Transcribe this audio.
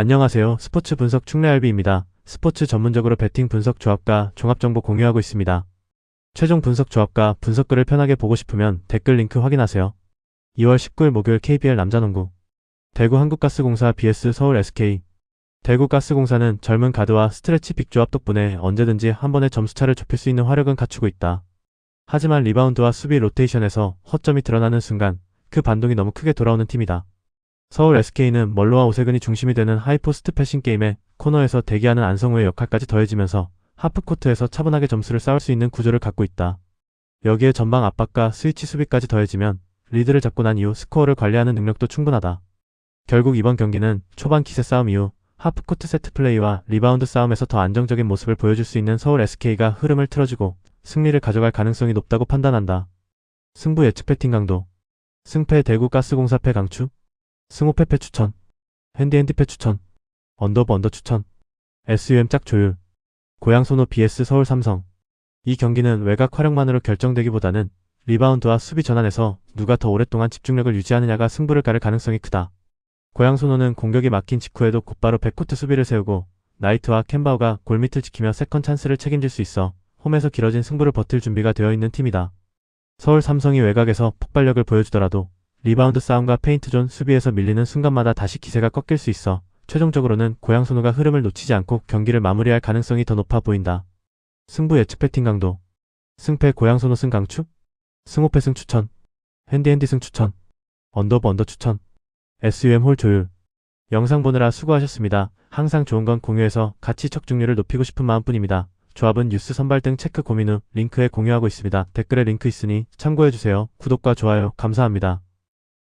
안녕하세요. 스포츠 분석 충래알비입니다. 스포츠 전문적으로 베팅 분석 조합과 종합정보 공유하고 있습니다. 최종 분석 조합과 분석글을 편하게 보고 싶으면 댓글 링크 확인하세요. 2월 19일 목요일 KBL 남자농구 대구 한국가스공사 vs 서울 SK 대구가스공사는 젊은 가드와 스트레치 빅조합 덕분에 언제든지 한 번에 점수차를 좁힐 수 있는 화력은 갖추고 있다. 하지만 리바운드와 수비 로테이션에서 허점이 드러나는 순간 그 반동이 너무 크게 돌아오는 팀이다. 서울 SK는 멀로와 오세근이 중심이 되는 하이포스트 패싱 게임에 코너에서 대기하는 안성우의 역할까지 더해지면서 하프코트에서 차분하게 점수를 쌓을 수 있는 구조를 갖고 있다. 여기에 전방 압박과 스위치 수비까지 더해지면 리드를 잡고 난 이후 스코어를 관리하는 능력도 충분하다. 결국 이번 경기는 초반 기세 싸움 이후 하프코트 세트 플레이와 리바운드 싸움에서 더 안정적인 모습을 보여줄 수 있는 서울 SK가 흐름을 틀어주고 승리를 가져갈 가능성이 높다고 판단한다. 승부 예측 배팅 강도 승패 대구 가스공사 패 강추 패 추천 핸디핸디 패 추천 언더브 언더 추천 SUM 짝 조율 고양 소노 BS 서울 삼성 이 경기는 외곽 활용만으로 결정되기보다는 리바운드와 수비 전환에서 누가 더 오랫동안 집중력을 유지하느냐가 승부를 가를 가능성이 크다. 고양 소노는 공격이 막힌 직후에도 곧바로 백코트 수비를 세우고 나이트와 캔바우가 골밑을 지키며 세컨 찬스를 책임질 수 있어 홈에서 길어진 승부를 버틸 준비가 되어 있는 팀이다. 서울 삼성이 외곽에서 폭발력을 보여주더라도 리바운드 싸움과 페인트존 수비에서 밀리는 순간마다 다시 기세가 꺾일 수 있어 최종적으로는 고양 소노가 흐름을 놓치지 않고 경기를 마무리할 가능성이 더 높아 보인다. 승부 예측 배팅 강도 승패 고양 소노 승 강추 승호패 승 추천 핸디핸디 승 추천 언더브 언더 추천 SUM 홀 조율 영상 보느라 수고하셨습니다. 항상 좋은 건 공유해서 같이 척중률을 높이고 싶은 마음뿐입니다. 조합은 뉴스 선발 등 체크 고민 후 링크에 공유하고 있습니다. 댓글에 링크 있으니 참고해주세요. 구독과 좋아요 감사합니다.